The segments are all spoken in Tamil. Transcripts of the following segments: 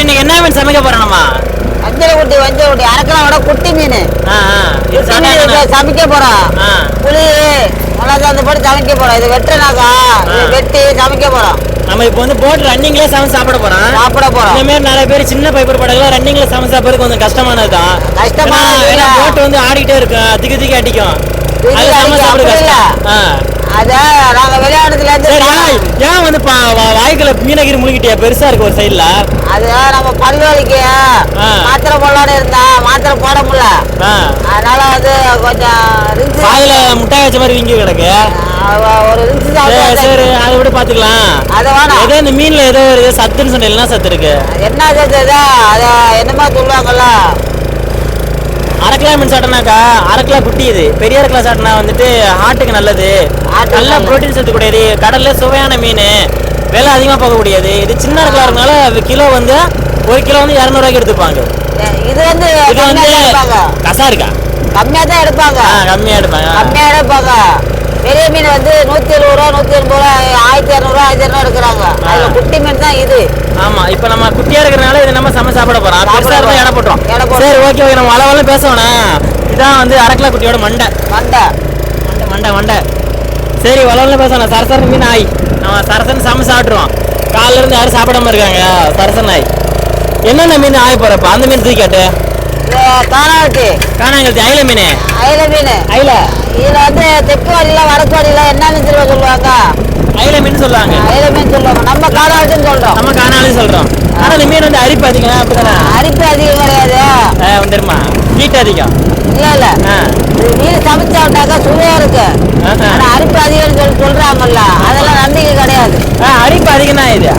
சரி இன்னைக்கு என்ன மீன் சமைக்க போறோம் நம்ம வஞ்சர குட்டி வஞ்சர குட்டி அரைக்கலாம் விட குட்டி மீன் சமைக்க போறோம். புளி மிளகா அந்த போட்டு சமைக்க போறோம். இது வெட்டுனாக்கா. வெட்டி சமைக்க போறோம். நம்ம இப்போ வந்து போட் ரன்னிங்ல சமைச்சு சாப்பிட போறோம். சாப்பிட போறோம். இந்த மாதிரி நிறைய பேர் சின்ன பைப்பர் படகுல ரன்னிங்ல சமைச்சு சாப்பிடுறது கொஞ்சம் கஷ்டமானது தான் இல்ல. போட் வந்து ஆடிட்டே இருக்கும் திக்கு திக்கு அடிக்கும். அது சமைச்சு அடிக்கும், சாப்பிட அப்படி இல்ல. கஷ்டம் ஆ. அத நாங்க விளையாடுறதுல இருந்து ஏன் வந்து வாய்க்குள்ள மீனகிரி முழுகிட்டியா? பெருசா இருக்கு ஒரு சைடுல அது நம்ம பல் வலிக்கு ஆ. மாத்திரை போடலான்னு இருந்தா மாத்திரை போட முடியல. அதனால வந்து கொஞ்சம் வாயில முட்டாய் வச்ச மாதிரி வீங்கி கிடக்கு. ஒரு சரி அதை விட பாத்துக்கலாம். அதை வேணாம். ஏதோ இந்த மீன்ல ஏதோ ஒரு சத்துன்னு சொன்ன சத்து இருக்கு. என்ன செஞ்சது அத என்னமா சொல்லுவாங்கல்ல. அரை கிலோ மீன் சாப்பிட்டனாக்கா அரை கிலோ குட்டி இது. பெரிய அரை கிலோ சாப்பிட்டனா வந்துட்டு ஹார்ட்டுக்கு நல்லது. நல்ல. புரோட்டீன் சத்து கூடியது. கடல்ல சுவையான மீன். விலை அதிகமாக போகக்கூடியது. இது சின்ன அரை கிலோ இருக்கனால கிலோ வந்து ஒரு கிலோ வந்து இரநூறுவாய்க்கு எடுத்துப்பாங்க. இது வந்து இது வந்து கசா இருக்கா? கம்மியா தான் எடுப்பாங்க. ஆ கம்மியா எடுப்பாங்க. கம்மியா எடுப்பாங்க. பெரிய மீன் வந்து நூத்தி எழுபது ரூபா நூத்தி எண்பது ரூபா ஆயிரத்தி இரநூறுவா ஆயிரத்தி இரநூறு எடுக்கிறாங்க. அதுல. குட்டி மீன் தான் இது. ஆமா இப்போ நம்ம குட்டியா இருக்கிறனால இது நம்ம சமைச்சு சாப்பிட போறோம். சாப்பிட பெருசா இருந்தா போறோம். எடை போட்டோம். சரி ஓகே ஓகே நம்ம அளவெல்லாம் பேச வேணாம் இதான் வந்து அரை கிலோ குட்டியோட மண்டை. மண்டை. மண்டை மண்டை மண்டை. சரி வளவல பேசணும் சரசரன் மீன் ஆய். நம்ம சரசன் சமைச்சு சாப்பிட்ருவோம் காலைல இருந்து யாரும் சாப்பிடாம இருக்காங்க. சரசன் ஆய். என்னென்ன மீன் ஆய போறப்ப அந்த மீன் தூக்கிட்டு இது காணாவட்டி காணாங்கழுத்தி அயில மீன்? அயில மீன். அயில. இதுல வந்து தெற்கு வழியில வடக்கு வழியில என்ன மீன் சொல்லுவா சொல்லுவாங்க? அயில மீன் சொல்லுவாங்க அயில மீன் சொல்லுவாங்க. நம்ம காணாவட்டின்னு சொல்றோம். நம்ம காணாலும் சொல்றோம். ஆனா இந்த மீன் வந்து அரிப்பு அதிகம் அப்படிதானே? அரிப்பு அதிகம் கிடையாது. வந்துருமா ஹீட் அதிகம். இல்ல இல்ல. மீன் சமைச்சாட்டாக்கா சுவையா இருக்கு. ஆஹா. ஆனா அரிப்பு அதிகம்னு சொல்லி சொல்றாங்கல்ல அதெல்லாம் நம்பிக்கை கிடையாது. அரிப்பு அதிகம் தான் இது.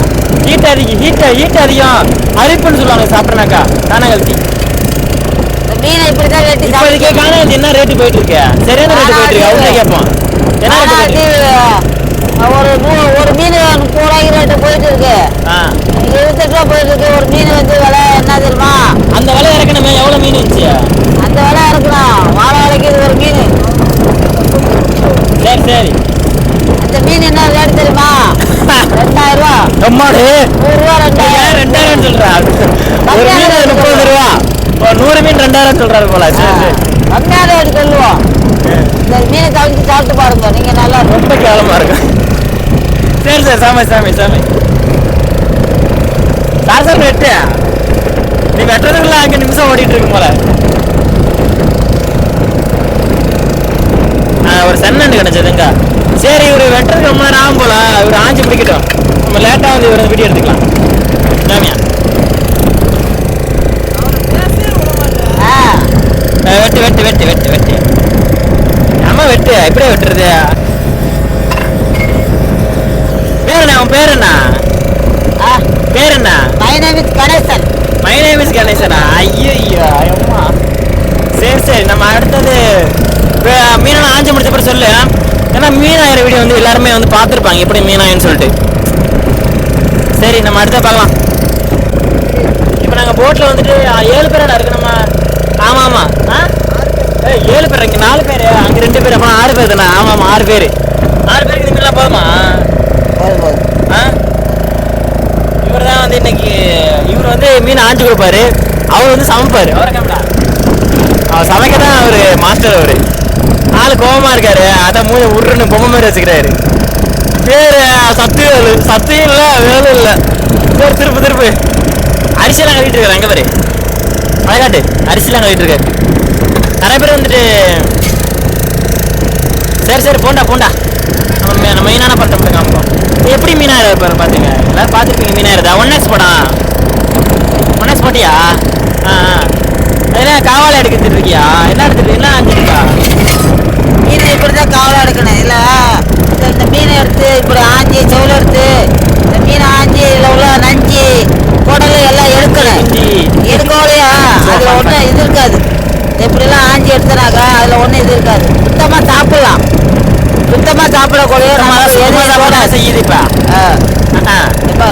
ஹீட் அதிகம் ஹீட் ஹீட் அதிகம். அரிப்புன்னு சொல்லுவாங்க சாப்பிட்றனாக்கா காணாங்கழுத்தி மீனை இப்படிதான் வெட்டி இப்போதைக்கு சாப்பிட்டு காணாங்கழுத்தி என்ன ரேட்டு போயிட்டு இருக்கு? சரியான ரேட்டு போயிட்டு இருக்கு அவங்க கேட்போம். என்ன இருக்கு? ஒரு ஒரு மீன் முப்பது ரூபாய்க்கு ரேட்டு போயிட்டு இருக்கு. இருபத்தெட்டு ரூபா போயிட்டு இருக்கு ஒரு மீன் வந்து விலை என்ன தெரியுமா? அந்த விலை இறக்கணுமே எவ்வளோ மீன் இருந்துச்சு? அந்த விலை இருக்கணும் வாழை விலைக்கு இது ஒரு மீன். சரி சரி. அந்த மீன் என்ன ரேட் தெரியுமா? ரெண்டாயிரம் ரூபா. அம்மாடு நூறு ரூபா ரெண்டாயிரம் ரெண்டாயிரம் சொல்றா? ஒரு மீன் முப்பது ரூபா. நூறு மீன் ரெண்டாயிரம் சொல்றாரு போல சரி சரி கம்மியான ரேட் சொல்லுவோம் இந்த மீனை தவிர்த்து சாப்பிட்டு பாருங்க நீங்க நல்லா ரொம்ப கேவலமா இருக்கும் சரி சரி சாமி சாமி சாமி. சார் சார் வெட்டு. நீ வெட்டுறதுக்குள்ள அஞ்சு நிமிஷம் ஓடிட்டு இருக்கும் போல. ஒரு சென்னண்டு கிடைச்சதுங்க சரி இவரு வெட்டுறதுக்கு ரொம்ப நேரம் ஆகும் போல. இவர் ஆஞ்சி பிடிக்கட்டும். நம்ம லேட்டாக வந்து இவர் வீடியோ எடுத்துக்கலாம். சாமியா ஆ, ஆ, வெட்டு வெட்டு வெட்டு வெட்டு வெட்டு. ஆமா வெட்டு? எப்படியே வெட்டுறது? பேர் என்ன உன் பேர் என்ன ஆ, பேர் என்ன my name is Ganesan. My name is கணேசனா? ஐயோ ஐயோ அம்மா. சரி சரி நம்ம அடுத்தது மீனெல்லாம் ஆஞ்சு முடிச்ச அப்புறம் சொல்லு. ஏன்னா மீனாயிர வீடியோ வந்து எல்லாருமே வந்து பார்த்துருப்பாங்க. எப்படி மீனாயின்னு சொல்லிட்டு. சரி நம்ம அடுத்த பார்க்கலாம். இப்போ நாங்கள் போட்டில் வந்துட்டு ஏழு பேரோட இருக்கு. நம்ம ஆமாம் ஆமாம் ஏழு பேர் இங்கே நாலு பேர். அங்கே ரெண்டு பேர் அப்புறம் ஆறு பேர் தானே? ஆமாம் ஆமாம் ஆறு பேர். ஆறு பேருக்கு இந்த மீன்லாம் போதுமா? ஆ? இவர் தான் வந்து இன்னைக்கு இவர் வந்து மீன் ஆஞ்சு கொடுப்பாரு. அவர் வந்து சமைப்பாரு. அவரை கேமரா அவர் சமைக்க தான் அவர் மாஸ்டர் அவர். ஆளு கோவமா இருக்காரு. அதான் மூணு உருன்னு பொம்மை மாதிரி வச்சுக்கிறாரு. பேரு சத்து வேலு. சத்து இல்லை வேலு இல்லை. சரி திருப்பு திருப்பு. அரிசியெல்லாம் கழிட்டு இருக்காரு அங்கே பாரு. அழகாட்டு அரிசிலாம் கழிட்டு இருக்காரு. நிறைய பேர் வந்துட்டு சரி சரி போண்டா போண்டா. நம்ம நம்ம மெயினான படத்தை மட்டும் காமிப்போம். எப்படி மீனாயிரம் இருப்பாரு பார்த்துங்க? எல்லாரும் பார்த்துருப்பீங்க மீனாயிரதா ஒன் எக்ஸ் படம் ஒன் எக்ஸ் போட்டியா? ஆ அதெல்லாம் அது என்ன எடுத்துட்டு இருக்கியா என்ன எடுத்துட்டு என்ன அஞ்சுருக்கா மீனை இப்படிதான் காவலா எடுக்கணும். இல்ல இந்த- இந்த மீனை எடுத்து இப்படி ஆஞ்சி செவில் எடுத்து இந்த மீனை ஆஞ்சி இதுல உள்ள நஞ்சி குடல் எல்லாம் எடுக்கணும் இஞ்சி எடுக்கோலையா அதுல ஒண்ணும் இது இருக்காது இப்படிலாம் ஆஞ்சி எடுத்தனாக்கா அதுல ஒண்ணும் இது இருக்காது சுத்தமா சாப்பிடலாம் சுத்தமா சாப்பிடக்கூடிய நம்ம நம்ம சுத்தமா எதுவும் சாப்பிட போடாது. செய்யுது இப்போ ஆ, ஆ இப்ப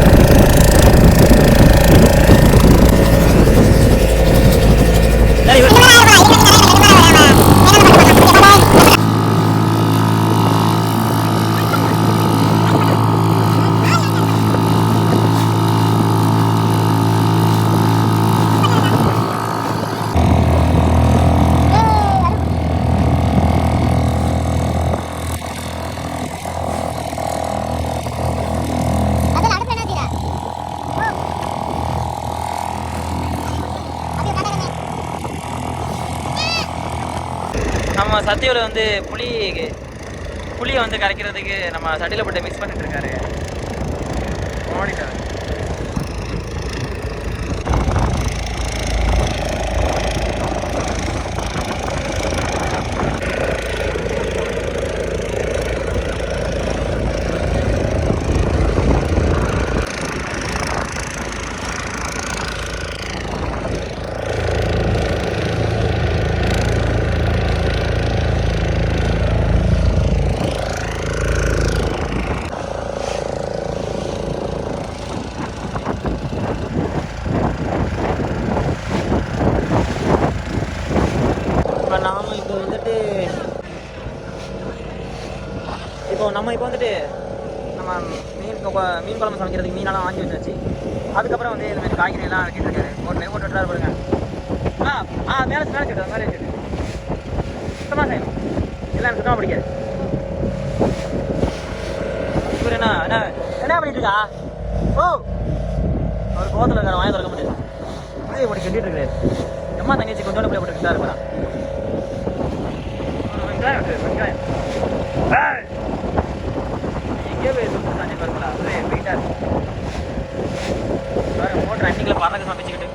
சரி விடு. சத்தியோட வந்து புளி புளியை வந்து கரைக்கிறதுக்கு நம்ம சட்டியில் போட்டு மிக்ஸ் பண்ணிட்டு இருக்காரு. ஓடிட்டாரு இப்போ நாம இப்போ வந்துட்டு இப்போ நம்ம இப்போ வந்துட்டு நம்ம மீன் கொ- மீன் குழம்பு சமைக்கிறதுக்கு மீனெல்லாம் வாங்கி வச்சாச்சு. அதுக்கப்புறம் வந்து இந்த மாதிரி காய்கறி எல்லாம் வெட்டிட்டு இருக்காரு ஒரு நெய் போட்டு விட்டுறாரு பாருங்க ஆ ஆ மேலே மேலே வச்சுட்டு மேலே வச்சுட்டு சுத்தமாக செய்யணும். எல்லாம் எனக்கு சுத்தமாக பிடிக்காது. இவர் என்ன என்ன என்ன பண்ணிட்டு இருக்கா ஓ அவர் கோத்தில் இருக்காரு வாங்கி திறக்க முடியாது அப்படியே போட்டு கட்டிட்டு இருக்காரு அம்மா தங்கச்சி கொஞ்சோண்டு போய் போட்டு கிட்டாரு போகிறான் வெங்காயம் வெங்காயம் ஏய்! எங்கேயோ போய் சுட்டு தண்ணி வருங்களா ஒரே வெயிட்டாக இருக்கு பாருங்க மோட்டர் ரன்னிங்கில் பறக்க சமைச்சிக்கிட்டு.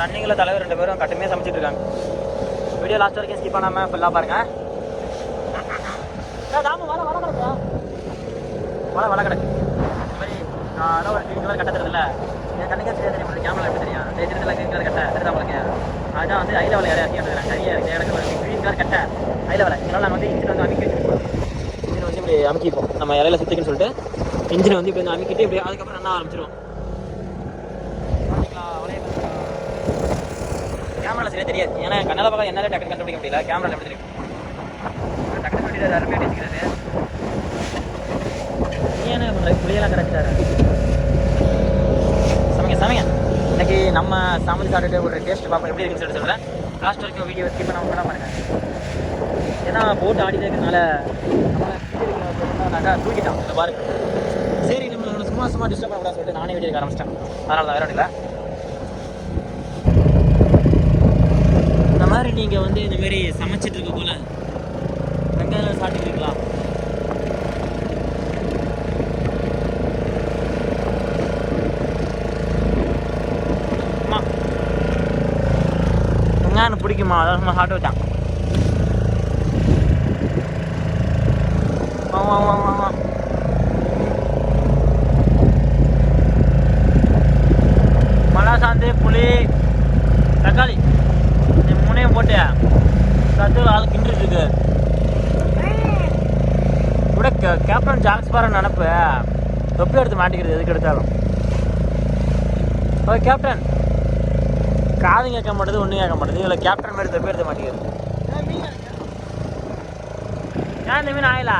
ரன்னிங்கில் தலைவர் ரெண்டு பேரும் கட்டுமே சமைச்சிட்டு இருக்காங்க. வீடியோ லாஸ்ட் வரைக்கும் ஸ்கிப் பண்ணாமல் ஃபுல்லாக பாருங்க. ஏய், தாமு, வலை, வலை கிடக்குதா? வலை, வலை கிடக்கு. இந்த மாதிரி, நான் அதான் ஒரு green கலர் கட்டை என் கண்ணுக்கே தெரியாது தெரிய கேமரா எப்படி தெரியும்? இந்த தெரியுதுல்ல green color கட்டை, தெரியுதா உங்களுக்கு? அதான் வந்து ஐ லெவலில் யாரையா தீர்ந்து சரியா இருக்குது எனக்கு ஒரு green கலர் கட்டை ஐ லெவலில் இதனால் நான் வந்து இன்ஜின் வந்து அமைக்க இன்ஜின் வந்து இப்படி அமைக்கிப்போம் நம்ம இலையில சுத்திக்குன்னு சொல்லிட்டு இன்ஜினை வந்து இப்படி வந்து அமைக்கிட்டு இப்படி அதுக்கப்புறம் என்ன ஆரம்பிச்சிருவோம். கேமரால தெரியாது. ஏன்னா கண்ணால பார்க்க என்னால டக்குனு கண்டுபிடிக்க முடியல. கேமராவில் எப்படி தெரியும் டக்குனு பண்ணிட்டு அருமையாக வச்சுக்கிறது நீ என்ன பண்ற புளியெல்லாம் கரைச்சிட்டாரு சமைங்க சமைங்க. இன்னைக்கு நம்ம சமைச்சு சாப்பிட்டுட்டு ஒரு டேஸ்ட் பார்ப்போம். எப்படி இருக்குன்னு சொல்லிட்டு சொல்கிறேன் லாஸ்ட் வரைக்கும் வீடியோ ஸ்கிப் பண்ண பண்ண பாருங்க. ஏன்னா போட்டு ஆடிட்டு இருக்கிறதுனால நம்மளை தூக்கிட்டான். இந்த பாருங்க. சரி நம்ம சும்மா சும்மா டிஸ்டர்ப் பண்ணக்கூடாது சொல்லிட்டு நானே வீடியோ ஆரம்பிச்சிட்டேன். அதனால தான் வேற ஒன்றும் இல்லை. மாதிரி நீங்கள் வந்து இந்த மாதிரி சமைச்சிட்டு இருக்க போல வெங்காயம் சாப்பிட்டுக்கிறீங்களா? வெங்காயம் பிடிக்குமா? அதான் சும்மா சாப்பிட்டு வச்சான். ஆமாம் ஆமாம் ஆமா ஆமா மிளகா சாந்து புளி தக்காளி இந்த மூணையும் போட்டு சத்து ஆள் கிண்டிட்டு இருக்கு கூட கே- ஜாக்ஸ் பாரு நினப்பு தொப்பி எடுத்து மாட்டிக்கிறது எதுக்கு எடுத்தாலும். ஓ கேப்டன் காது கேட்க மாட்டேது ஒன்றும் கேட்க மாட்டேது. இல்லை கேப்டன் மாதிரி தொப்பி எடுத்து மாட்டிக்கிறது. ஏன் இந்த மீன் ஆயிலா?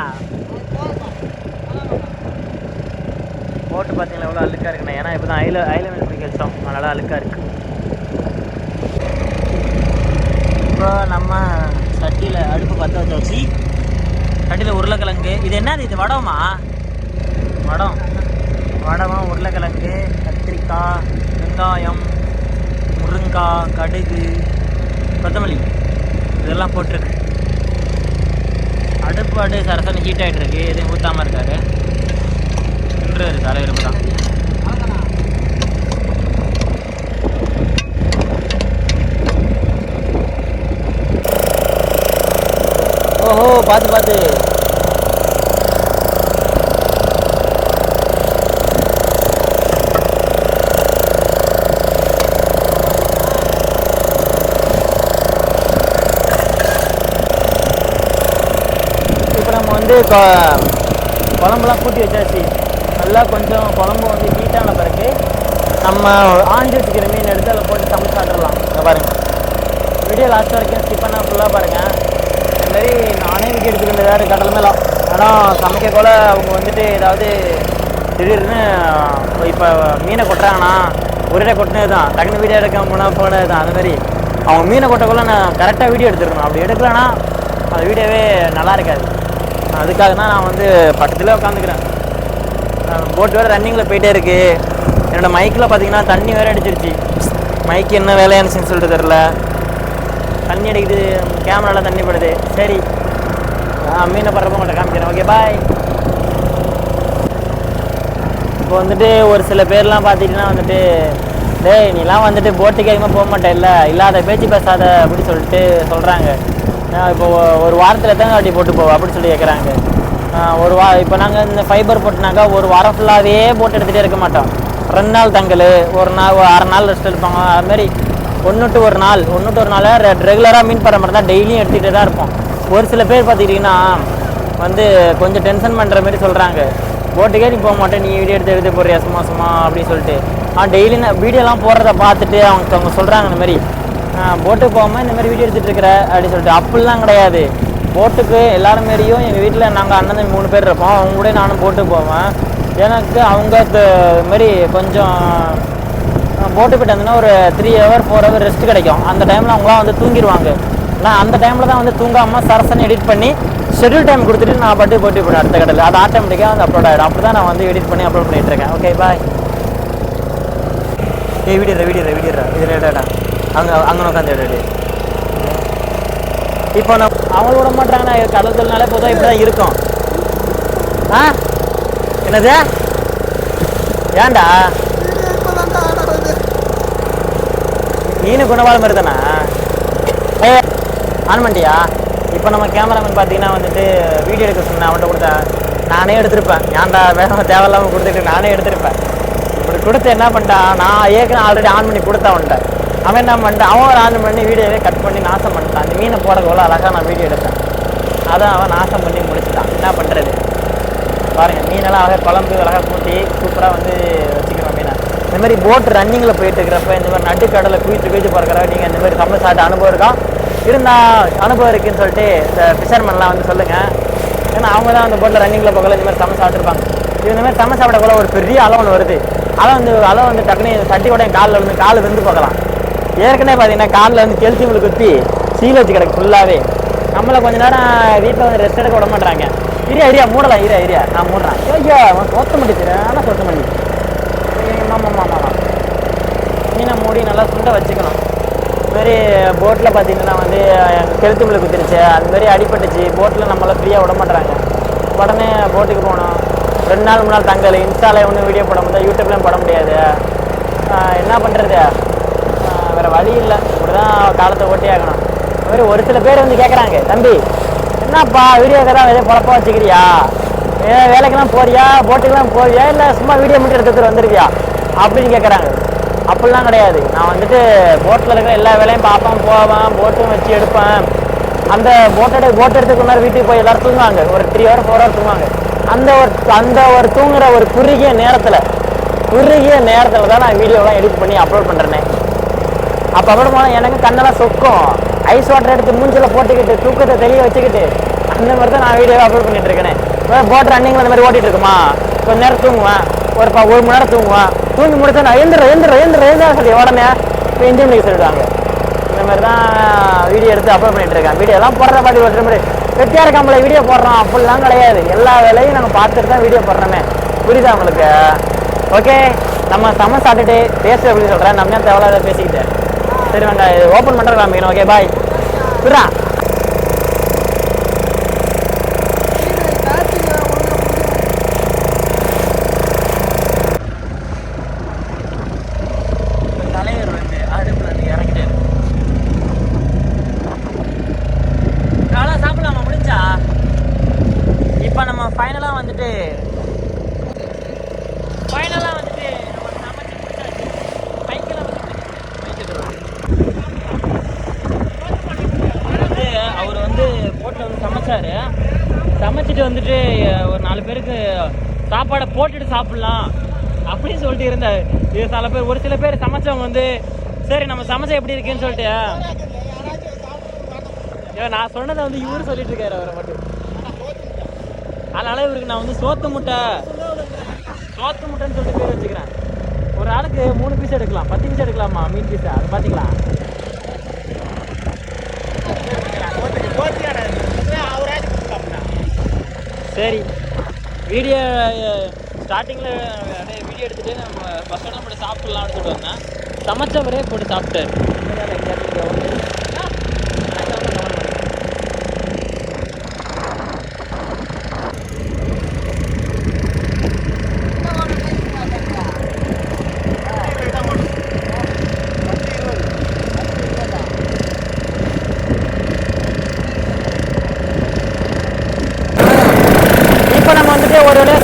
போட்டு பார்த்தீங்களா எவ்வளோ அழுக்காக இருக்குண்ணே ஏன்னா இப்போ தான் ஐல ஐல மீன் பிடிக்க வச்சோம். அழுக்காக இருக்கு. இப்போ நம்ம சட்டியில் அடுப்பு பற்ற வச்சு சட்டியில் உருளைக்கிழங்கு. இது என்னது? இது வடமா வடம். வடமா உருளைக்கிழங்கு கத்திரிக்காய் வெங்காயம் முருங்காய் கடுகு கொத்தமல்லி. இதெல்லாம் போட்டிருக்கு அடுப்பு அடு சரசன்னு ஹீட் ஆகிட்டு இருக்கு எதுவும் ஊற்றாமல் இருக்காரு நின்றுறாரு தலைவர் தான் ஓஹோ பார்த்து பார்த்து இப்போ நம்ம வந்து குழம்புலாம் கூட்டி வச்சாச்சு. நல்லா கொஞ்சம் குழம்பு வந்து ஹீட்டான பிறகு நம்ம ஆஞ்சி வச்சுக்கிற மீன் எடுத்து அதில் போட்டு சமைச்சு சாப்பிட்றலாம் இங்கே பாருங்க. வீடியோ லாஸ்ட் வரைக்கும் ஸ்கிப் பண்ணால் ஃபுல்லாக பாருங்கள் இதுமாரி நானே வீடியோ எடுத்துக்க வேண்டியதாக இருக்குது கடல் ஆனால் சமைக்க கூட அவங்க வந்துட்டு ஏதாவது திடீர்னு இப்போ மீனை கொட்டுறாங்கன்னா ஒரே கொட்டினது தான் டக்குனு வீடியோ எடுக்க போனால் போனது தான் அந்த மாதிரி. அவங்க மீனை கொட்டக்குள்ள நான் கரெக்டாக வீடியோ எடுத்துருக்கணும். அப்படி எடுக்கலன்னா அந்த வீடியோவே நல்லா இருக்காது. அதுக்காக தான் நான் வந்து பக்கத்தில் உட்காந்துக்கிறேன். போட் வேறு ரன்னிங்கில் போயிட்டே இருக்குது என்னோட மைக்கில் பார்த்தீங்கன்னா தண்ணி வேறு அடிச்சிருச்சு. மைக் என்ன வேலையானுச்சுன்னு சொல்லிட்டு தெரில தண்ணி அடிக்குது கேமரால தண்ணி படுது. சரி. மீனை படுறப்ப உங்கள்கிட்ட காமிக்கிறேன். ஓகே பாய் இப்போ வந்துட்டு ஒரு சில பேர்லாம் பார்த்தீங்கன்னா வந்துட்டு டேய் நீலாம் வந்துட்டு போட்டுக்கு அதிகமாக போக மாட்டேன் இல்லை இல்லாத பேச்சு பேசாத அப்படி சொல்லிட்டு சொல்கிறாங்க இப்போ ஒரு வாரத்தில் தாங்க அப்படி போட்டு போவோம் அப்படின்னு சொல்லி கேட்குறாங்க ஒரு வா இப்போ நாங்கள் இந்த ஃபைபர் போட்டுனாக்கா ஒரு வாரம் ஃபுல்லாகவே போட்டு எடுத்துகிட்டே இருக்க மாட்டோம். ரெண்டு நாள் தங்கல் ஒரு நாள் ஒரு அரை நாள் ரெஸ்ட் எடுப்பாங்க. அதுமாரி ஒன்று டு ஒரு நாள் ஒன்று டு ஒரு நாள் ரெகுலராக மீன் பண்ணுற மாதிரி தான் டெய்லியும் எடுத்துகிட்டே தான் இருப்போம். ஒரு சில பேர் பார்த்துக்கிட்டிங்கன்னா வந்து கொஞ்சம் டென்ஷன் பண்ணுற மாதிரி சொல்கிறாங்க போட்டுக்கே நீ போக மாட்டேன் நீ வீடியோ எடுத்து எடுத்து போடுறியா? சும்மா சும்மா அப்படின்னு சொல்லிட்டு. ஆ டெய்லி நான் வீடியோலாம் போடுறத பார்த்துட்டு அவங்க அவங்க சொல்கிறாங்க இந்த மாதிரி. போட்டுக்கு போகாமல் இந்த மாதிரி வீடியோ எடுத்துகிட்டு இருக்கிற அப்படின்னு சொல்லிட்டு. அப்படிலாம் கிடையாது. போட்டுக்கு எல்லாரும் மாரியும் எங்கள் வீட்டில் நாங்கள் அண்ணன் மூணு பேர் இருப்போம். அவங்க கூட நானும் போட்டுக்கு போவேன். எனக்கு அவங்க த- கொஞ்சம் போட்டு போயிட்டு வந்தோன்னா ஒரு three hour four hour rest கிடைக்கும். அந்த டைமில் அவங்களாம் வந்து தூங்கிடுவாங்க நான் அந்த டைமில் தான் வந்து தூங்காமல் சரசன் எடிட் பண்ணி ஷெட்யூல் டைம் கொடுத்துட்டு நான் பாட்டு போட்டு போயிடுவேன் அடுத்த கடையில் அது ஆட்டோமேட்டிக்காக வந்து அப்லோட் ஆகிடும் அப்படி தான் நான் வந்து எடிட் பண்ணி அப்லோட் பண்ணிட்டு இருக்கேன். ஓகே பாய் ஏய் வீடியோ வீடியோ வீடியோ இதில் ரேடா அங்கே அங்கே உட்காந்து எடு இப்போ நான் அவங்க விட மாட்டாங்க நான் கடல் தொழில்னாலே இப்படி தான் இருக்கும். ஆ? என்னது? ஏன்டா? மீன் குணவாள மாதிரி தானே ஏ ஆன் பண்ணிட்டியா இப்போ நம்ம கேமராமேன் பார்த்தீங்கன்னா வந்துட்டு வீடியோ எடுக்க சொன்னேன் அவன்கிட்ட கொடுத்தேன் நானே எடுத்திருப்பேன். ஏன்டா வேணும் தேவையில்லாமல் கொடுத்துட்டு நானே எடுத்திருப்பேன். இப்படி கொடுத்து என்ன பண்ணிட்டான் நான் ஏற்கனவே ஆல்ரெடி ஆன் பண்ணி கொடுத்தேன் அவன்கிட்ட. அவன் என்ன பண்ணிட்டான் அவன் ஒரு ஆன் பண்ணி வீடியோவே கட் பண்ணி நாசம் பண்ணிட்டான். அந்த மீனை போட எவ்வளோ அழகாக நான் வீடியோ எடுத்தேன். அதான் அவன் நாசம் பண்ணி முடிச்சுட்டான். என்ன பண்ணுறது பாருங்கள் மீனெல்லாம் அழகாக குழம்பு அழகாக கூட்டி சூப்பராக வந்து இந்த மாதிரி போட் ரன்னிங்கில் போயிட்டு இருக்கிறப்ப இந்த மாதிரி நட்டுக்கடலை குயிச்சு குயிச்சு பார்க்குறப்ப நீங்கள் இந்த மாதிரி தமிழ் சாப்பிட்ட அனுபவம் இருக்கா? இருந்தால் அனுபவம் இருக்குன்னு சொல்லிட்டு இந்த ஃபிஷர்மேன்லாம் வந்து சொல்லுங்கள் ஏன்னா அவங்க தான் அந்த போட்டில் ரன்னிங்கில் போகல இந்த மாதிரி தமிழ் சாப்பிட்ருப்பாங்க இது இந்த மாதிரி தமிழ் சாப்பிடக்குள்ள ஒரு பெரிய அளவு ஒன்று வருது. அளவு வந்து அளவு வந்து டக்குனு சட்டி கூட என் காலில் வந்து கால் விருந்து போகலாம் ஏற்கனவே பார்த்தீங்கன்னா காலில் வந்து கெல்சி முள்ளு குத்தி சீல் வச்சு கிடக்கு ஃபுல்லாகவே நம்மளை கொஞ்ச நேரம் வீட்டில் வந்து ரெஸ்ட் எடுக்க விட மாட்டாங்க இரியா இரியா மூடலாம் இரியா இரியா நான் மூடுறேன். ஐயோ அவன் சொத்த முடிச்சு ஆனால் சொத்த பண்ணி ஆமாம் ஆமாம் ஆமாம் மீனை மூடி நல்லா சுண்ட வச்சுக்கணும். இதுமாரி போட்டில் பார்த்தீங்கன்னா வந்து எங்கள் முள்ளு குத்திருச்சு. அதுமாரி அடிபட்டுச்சு. போட்டில் நம்மளை ஃப்ரீயாக விட மாட்டாங்க உடனே போட்டுக்கு போகணும். ரெண்டு நாள் மூணு நாள் தங்கல். இன்ஸ்டாவில் ஒன்றும் வீடியோ போட முடியாது யூடியூப்லேயும் போட முடியாது. என்ன பண்ணுறது வேறு வழி இல்லை. இப்படி தான் காலத்தை ஓட்டி ஆகணும். அது ஒரு சில பேர் வந்து கேட்குறாங்க தம்பி என்னப்பா வீடியோ தான் எதாவது பழப்பாக வச்சுக்கிறியா? வேலைக்கெல்லாம் போறியா? போட்டுக்கெல்லாம் போறியா இல்லை சும்மா வீடியோ மட்டும் எடுத்துகிட்டு வந்துருக்கியா அப்படின்னு கேட்குறாங்க அப்படிலாம் கிடையாது. நான் வந்துட்டு போட்டில் இருக்கிற எல்லா வேலையும் பார்ப்பேன் போவேன் போட்டும் வச்சு எடுப்பேன். அந்த போட்டோட போட் எடுத்துக்கு முன்னாடி வீட்டுக்கு போய் எல்லாரும் தூங்குவாங்க. ஒரு த்ரீ ஹவர் ஃபோர் ஹவர் தூங்குவாங்க. அந்த ஒரு அந்த ஒரு தூங்குற ஒரு குறுகிய நேரத்தில் குறுகிய நேரத்தில் தான் நான் வீடியோலாம் எடிட் பண்ணி அப்லோட் பண்ணுறேனே அப்போ அப்புறம் போனால் எனக்கு கண்ணெல்லாம் சொக்கும். ஐஸ் வாட்டர் எடுத்து மூஞ்சில் போட்டுக்கிட்டு தூக்கத்தை தெளிய வச்சுக்கிட்டு அந்த மாதிரி தான் நான் வீடியோவை அப்லோட் பண்ணிட்டு இருக்கேன். போட் ரன்னிங்கில் அந்த மாதிரி ஓட்டிகிட்டு இருக்குமா? கொஞ்ச நேரம் தூங்குவேன். ஒரு ப- ஒரு மணி நேரம் தூங்குவேன். தூங்கி முடிச்சா நான் எழுந்துற எழுந்துற எழுந்துற சொல்லி உடனே இப்போ இன்ஜின் சொல்லிடுவாங்க இந்த மாதிரி தான் வீடியோ எடுத்து அப்லோட் பண்ணிட்டு இருக்கேன் வீடியோலாம் போடுற பாட்டி ஒரு மாதிரி. வெட்டியாக இருக்காமல வீடியோ போடுறோம். அப்படிலாம் கிடையாது. எல்லா வேலையும் நாங்கள் பார்த்துட்டு தான் வீடியோ போடுறோமே. புரியுதா உங்களுக்கு? ஓகே நம்ம செம்ம சாப்பிட்டுட்டு பேசு அப்படின்னு சொல்கிறேன் நம்ம ஏன் தேவையில்லாத பேசிக்கிட்டேன் சரி வாங்க ஓப்பன் பண்ணுற காமிக்கணும் ஓகே பாய் விட்றா தலைவர் வந்து அடுப்புல இருந்து இறங்கிட்டாரு காலை சாப்பிடலாமா முடிஞ்சா இப்போ நம்ம ஃபைனலாக வந்துட்டு ஃபைனலாக வந்துட்டு நம்ம சமைச்சு முடிச்சாச்சு மைக்கெல்லாம் வந்து அவர் வந்து போட்டில் வந்து சமைச்சாரு சமைச்சிட்டு வந்துட்டு அஹ், ஒரு நாலு பேருக்கு சாப்பாடை போட்டுட்டு சாப்பிடலாம் அப்படின்னு சொல்லிட்டு இருந்தார். இது சில பேர் ஒரு சில பேர் சமைச்சவங்க வந்து சரி நம்ம சமைச்சா எப்படி இருக்குன்னு சொல்லிட்டு நான் சொன்னதை வந்து இவரு சொல்லிட்டு இருக்காரு அவரை மட்டும். அதனால இவருக்கு நான் வந்து சோத்து முட்டை சோத்து முட்டைன்னு சொல்லிட்டு பேர் வச்சுக்கிறேன். ஒரு ஆளுக்கு மூணு பீஸ் எடுக்கலாம். பத்து பீஸ் எடுக்கலாமா? மீன் பீஸ் அது பார்த்தீங்களா சரி. வீடியோ ஸ்டார்டிங்கில் அப்படியே வீடியோ எடுத்துகிட்டு நம்ம பசங்க போட்டு சாப்பிட்லாம் எடுத்துகிட்டு வந்தேன். சமைச்சவரே போட்டு சாப்பிட்டாரு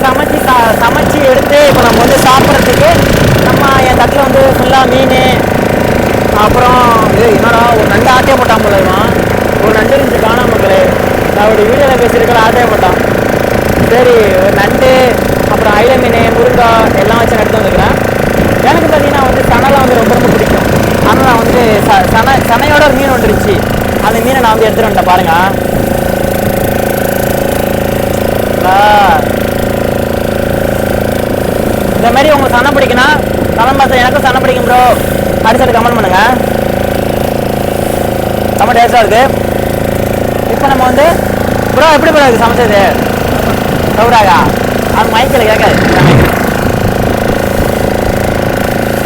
சமைச்சு சா சமைச்சு எடுத்து இப்போ நம்ம வந்து சாப்பிட்றதுக்கு நம்ம என் தட்டில் வந்து ஃபுல்லாக மீன் அப்புறம் இது என்னடா ஒரு நண்டு ஆட்டே போட்டான் போல ஒரு நண்டு இருந்துச்சு காணா மக்களே. நான் ஒரு வீடியோவில் பேசியிருக்கிற ஆட்டே போட்டான். சரி ஒரு நண்டு அப்புறம் ஐல மீன் முருங்காய் எல்லாம் வச்சு எடுத்து வந்துக்கிறேன் எனக்கு பார்த்தீங்கன்னா வந்து சனைலாம் வந்து ரொம்ப ரொம்ப பிடிக்கும். ஆனால் நான் வந்து ச சனை சனையோட ஒரு மீன் ஒன்று இருந்துச்சு. அந்த மீனை நான் வந்து எடுத்துகிட்டு வந்துட்டேன் பாருங்கள் இந்த மாதிரி உங்களுக்கு சனை பிடிக்குன்னா கமெண்ட் பாக்ஸில் எனக்கும் சனை பிடிக்கும் ப்ரோ அடிச்சது கமெண்ட் பண்ணுங்க. கமெண்ட் டேஸ்டாக இருக்குது இப்போ நம்ம வந்து ப்ரோ எப்படி ப்ரோ இருக்குது சமைச்சது? சௌராகா அது மைக்கில் கேட்காது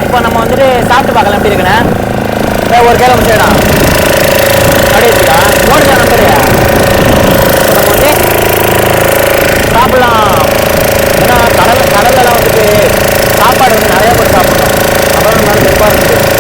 இப்போ நம்ம வந்துட்டு சாப்பிட்டு பார்க்கலாம் எப்படி இருக்குண்ணே ஒரு கேள்வி முடிச்சிடலாம் அப்படியே வச்சுக்கா. ஓடுதா நம்பரு நம்ம வந்து சாப்பிடலாம். ஏன்னா கடல் கடல்லாம் வந்துட்டு சாப்பாடு வந்து நிறையா பேர் சாப்பிட்றோம் அப்புறம் நல்லா வெறுப்பாக இருக்குது